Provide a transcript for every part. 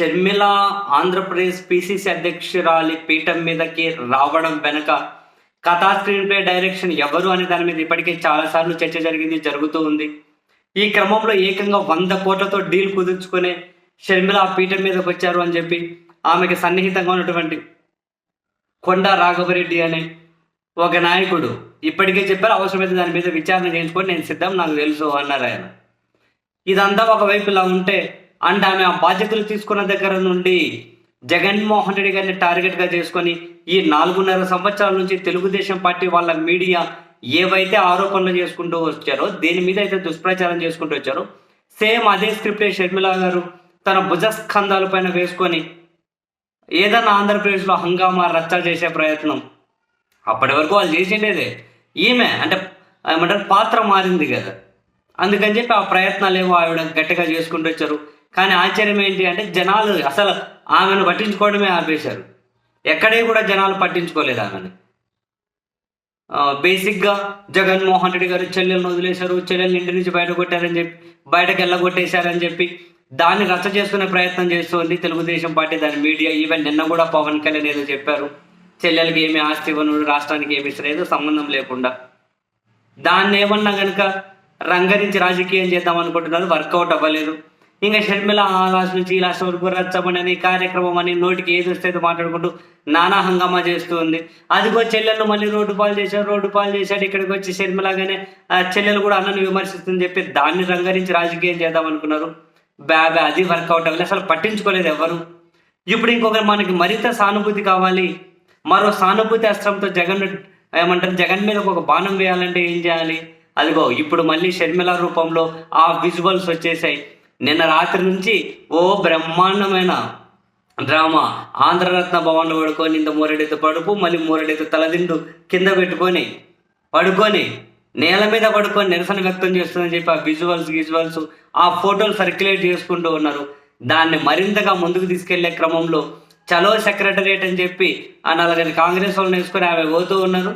Sharmila Andhra Pradesh PCC అధ్యక్షురాలి పీఠం మీదకి రావడం వెనక కథా స్క్రీన్ ప్లే డైరెక్షన్ ఎవరు అనే దాని మీద ఇప్పటికే చాలాసార్లు చర్చ జరిగింది జరుగుతూ ఉంది. ఈ క్రమంలో ఏకంగా వంద కోట్లతో డీల్ కుదుర్చుకునే షర్మిల ఆ పీఠం మీదకి వచ్చారు అని చెప్పి ఆమెకి సన్నిహితంగా ఉన్నటువంటి కొండ రాఘవరెడ్డి అనే ఒక నాయకుడు ఇప్పటికే చెప్పారు అవసరమైతే దాని మీద విచారణ చేయించుకొని నేను సిద్ధం నాకు తెలుసు అన్నారు ఆయన. ఇదంతా ఒకవైపు ఇలా ఉంటే అంటే ఆమె ఆ బాధ్యతలు తీసుకున్న దగ్గర నుండి జగన్మోహన్ రెడ్డి గారిని టార్గెట్గా చేసుకొని ఈ నాలుగున్నర సంవత్సరాల నుంచి తెలుగుదేశం పార్టీ వాళ్ళ మీడియా ఏవైతే ఆరోపణలు చేసుకుంటూ వచ్చారో దేని మీద అయితే దుష్ప్రచారం చేసుకుంటూ వచ్చారో సేమ్ అదే స్క్రిప్టే షర్మిల గారు తన భుజస్కంధాల పైన వేసుకొని ఏదన్నా ఆంధ్రప్రదేశ్లో హంగామా రచ్చ చేసే ప్రయత్నం అప్పటి వరకు వాళ్ళు చేసిండేదే. ఈమె అంటే ఏమంటారు పాత్ర మారింది కదా. అందుకని చెప్పి ఆ ప్రయత్నాలు ఏవో ఆవిడ గట్టిగా చేసుకుంటూ వచ్చారు. కానీ ఆశ్చర్యం ఏంటి అంటే జనాలు అసలు ఆమెను పట్టించుకోవడమే ఆపేశారు. ఎక్కడే కూడా జనాలు పట్టించుకోలేదు ఆమెను. బేసిక్గా జగన్మోహన్ రెడ్డి గారు చెల్లెలను వదిలేశారు చెల్లెలను ఇంటి నుంచి బయట కొట్టారని చెప్పి బయటకు వెళ్ళగొట్టేశారని చెప్పి దాన్ని రచ్చ చేసుకునే ప్రయత్నం చేస్తుంది తెలుగుదేశం పార్టీ దాని మీడియా. ఈవెన్ నిన్న కూడా పవన్ కళ్యాణ్ ఏదో చెప్పారు చెల్లెలకి ఏమి ఆస్తి ఇవ్వను రాష్ట్రానికి ఏమి ఇస్తలేదు సంబంధం లేకుండా. దాన్ని ఏమన్నా కనుక రంగరించి రాజకీయం చేద్దాం అనుకుంటున్నారు వర్కౌట్ అవ్వలేదు. ఇంకా షర్మిల ఆ నుంచి ఈ రాష్ట్రం వరకు రచ్చమని కార్యక్రమం అని నోటికి ఏది వస్తే మాట్లాడుకుంటూ నానా హంగామా చేస్తూ ఉంది అదిగో చెల్లెలు మళ్ళీ రోడ్డు పాలు చేశారు రోడ్డు పాలు చేశాడు ఇక్కడికి వచ్చి షర్మిలాగానే చెల్లెలు కూడా అన్నను విమర్శిస్తుంది చెప్పి దాన్ని రంగరించి రాజకీయం చేద్దాం అనుకున్నారు. బ్యాబే అది వర్కౌట్ అవ్వలేదు అసలు పట్టించుకోలేదు ఎవరు. ఇప్పుడు ఇంకొకరు మనకి మరింత సానుభూతి కావాలి. మరో సానుభూతి అస్త్రంతో జగన్ ఏమంటారు జగన్ మీద ఒక బాణం వేయాలంటే ఏం చేయాలి? అదిగో ఇప్పుడు మళ్ళీ షర్మిల రూపంలో ఆ విజువల్స్ వచ్చేసాయి. నిన్న రాత్రి నుంచి ఓ బ్రహ్మాండమైన డ్రామా. ఆంధ్రరత్న భవన్లో పడుకొని ఇంత మూరెడైతే పడుపు మళ్ళీ మూరెడైతే తలదిండు కింద పెట్టుకొని పడుకొని నేల మీద పడుకొని నిరసన వ్యక్తం చేస్తుందని చెప్పి ఆ విజువల్స్ విజువల్స్ ఆ ఫోటోలు సర్క్యులేట్ చేసుకుంటూ ఉన్నారు. దాన్ని మరింతగా ముందుకు తీసుకెళ్ళే క్రమంలో చలో సెక్రటరియట్ అని చెప్పి ఆ నలుగురి కాంగ్రెస్ వాళ్ళని వేసుకొని ఆమె పోతూ ఉన్నారు.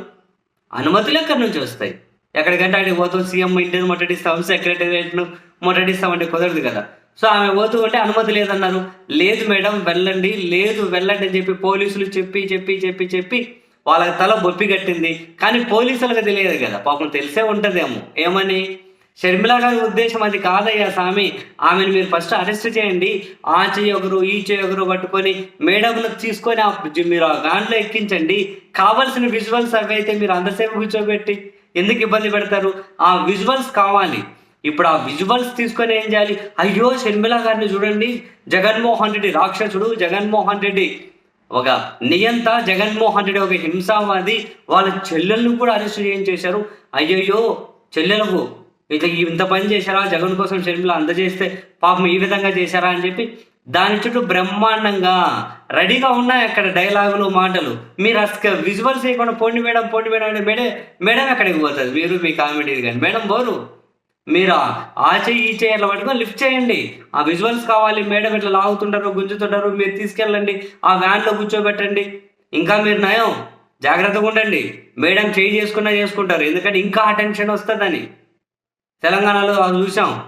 అనుమతులు ఎక్కడి నుంచి వస్తాయి? ఎక్కడికంటే అక్కడికి పోతూ సీఎం ఇంటిని ముట్టడిస్తాం సెక్రటరియట్ను ముట్టడిస్తామంటే కుదరదు కదా. సో ఆమె పోతూ ఉంటే అనుమతి లేదన్నారు. లేదు మేడం వెళ్ళండి లేదు వెళ్ళండి అని చెప్పి పోలీసులు చెప్పి చెప్పి చెప్పి చెప్పి వాళ్ళకి తల బొప్పి కట్టింది. కానీ పోలీసులకు తెలియదు కదా. పాపం తెలిసే ఉంటుందేమో ఏమని? షర్మిల గారి ఉద్దేశం అది కాదయ్యా స్వామి ఆమెను మీరు ఫస్ట్ అరెస్ట్ చేయండి. ఆ చెయ్యి ఒకరు ఈ చెయ్యి ఒకరు పట్టుకొని మేడంను తీసుకొని మీరు ఆ వ్యాన్లో ఎక్కించండి. కావలసిన విజువల్స్ అవి అయితే మీరు అంతసేపు కూర్చోబెట్టి ఎందుకు ఇబ్బంది పెడతారు? ఆ విజువల్స్ కావాలి. ఇప్పుడు ఆ విజువల్స్ తీసుకొని ఏం చేయాలి? అయ్యో షర్మిల గారిని చూడండి. జగన్మోహన్ రెడ్డి రాక్షసుడు జగన్మోహన్ రెడ్డి. ఒక నియంత జగన్మోహన్ రెడ్డి ఒక హింసావాది వాళ్ళ చెల్లెలను కూడా అరెస్ట్ చేయించేశారు. అయ్యయ్యో చెల్లెలకు ఇట్లా ఇంత పని చేశారా? జగన్ కోసం షర్మిల అందజేస్తే పాపం ఈ విధంగా చేశారా అని చెప్పి దాని చుట్టూ బ్రహ్మాండంగా రెడీగా ఉన్నాయి అక్కడ డైలాగులు మాటలు. మీరు అసలు విజువల్స్ చేయకుండా పోండి మేడం పోండి మేడం అంటే మేడం మేడం ఎక్కడికి పోతుంది? మీరు మీ కామెడీ కానీ. Madam bore. మీరు ఆ- ఆ చెయ్యి ఈ చెయ్యి అట్లా పట్టుకొని లిఫ్ట్ చేయండి. ఆ విజువల్స్ కావాలి మేడం ఇట్లా లాగుతుంటారు గుంజుతుంటారు మీరు తీసుకెళ్ళండి ఆ వ్యాన్లో కూర్చోబెట్టండి. ఇంకా మీరు నయం. జాగ్రత్తగా ఉండండి. మేడం చేయి చేసుకున్నా చేసుకుంటారు. ఎందుకంటే ఇంకా అటెన్షన్ వస్తుందని. తెలంగాణలో అది చూసాం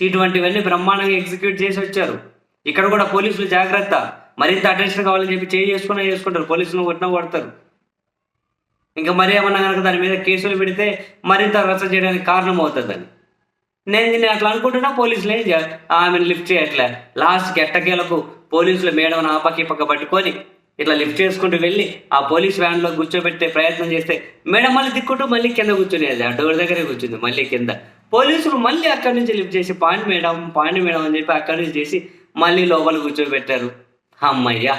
ఇటువంటివన్నీ బ్రహ్మాండంగా ఎగ్జిక్యూట్ చేసి వచ్చారు. ఇక్కడ కూడా పోలీసులు జాగ్రత్త. మరింత అటెన్షన్ కావాలని చెప్పి చేయి చేసుకున్నా చేసుకుంటారు. పోలీసులు కొట్టినా కొడతారు. ఇంకా మరి ఏమన్నా కనుక దాని మీద కేసులు పెడితే మరింత రచ్చ చేయడానికి కారణం అవుతుందని. నేను నేను అట్లా అనుకుంటున్నా పోలీసులు ఏం ఆమెను లిఫ్ట్ చేయట్లే. లాస్ట్ ఎట్టకేలకు పోలీసులు మేడం ఆ పక్క పక్క పట్టుకొని ఇట్లా లిఫ్ట్ చేసుకుంటూ వెళ్ళి ఆ పోలీస్ వ్యాన్లో కూర్చోబెట్టే ప్రయత్నం చేస్తే మేడం మళ్ళీ దిక్కుంటూ మళ్ళీ కింద కూర్చునేది. ఆ డోర్ దగ్గరే కూర్చుంది మళ్ళీ కింద. పోలీసులు మళ్ళీ అక్కడి నుంచి లిఫ్ట్ చేసి పాండి మేడం పాండి మేడం అని చెప్పి అక్కడి నుంచి చేసి మళ్ళీ లోపల కూర్చోబెట్టారు. అమ్మయ్యా!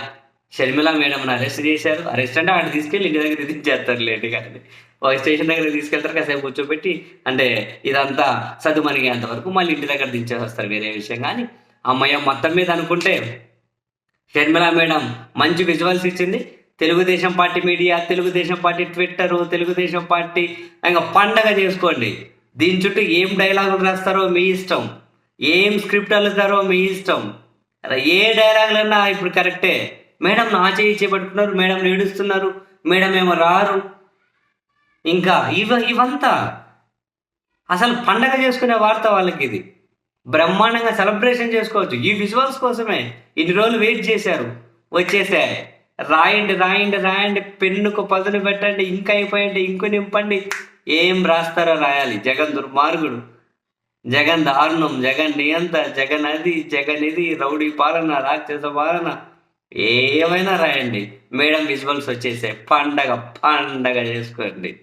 షర్మిల మేడం అరెస్ట్ చేశారు. అరెస్ట్ అంటే అక్కడ తీసుకెళ్ళి ఇంటి దగ్గర దించేస్తారు లేండి కానీ ఒక స్టేషన్ దగ్గర తీసుకెళ్తారు కాసేపు కూర్చోబెట్టి అంటే ఇదంతా సదుమణిగేంత వరకు మళ్ళీ ఇంటి దగ్గర దించేస్తారు వస్తారు వేరే విషయం కానీ అమ్మయ్య మొత్తం మీద అనుకుంటే షర్మిల మేడం మంచి విజువల్స్ ఇచ్చింది. Telugu Desam party media Telugu Desam party Twitter Telugu Desam party ఇంకా పండగ చేసుకోండి. దీని చుట్టూ ఏం డైలాగులు రాస్తారో మీ ఇష్టం. ఏం స్క్రిప్ట్ అల్లుతారో మీ ఇష్టం. ఏ డైలాగులన్నా ఇప్పుడు కరెక్టే మేడం నా చేయి చేపట్టుకున్నారు మేడం ఏడుస్తున్నారు మేడం ఏమో రారు. ఇంకా ఇవ ఇవంతా అసలు పండగ చేసుకునే వార్త వాళ్ళకి ఇది. బ్రహ్మాండంగా సెలబ్రేషన్ చేసుకోవచ్చు. ఈ విజువల్స్ కోసమే ఇన్ని రోజులు వెయిట్ చేశారు. వచ్చేసే రాయండి రాయండి రాయండి పెన్నుకు పదును పెట్టండి ఇంకా అయిపోయండి ఇంకో నింపండి. ఏం రాస్తారో రాయాలి. జగన్ దుర్మార్గుడు. జగన్ దారుణం జగన్ నియంత జగన్ అది జగన్ ఇది రౌడీ పాలన రాక్షస పాలన. ఏమైనా రాయండి. మేడం విజువల్స్ వచ్చేసే పండగ పండగ చేసుకోండి.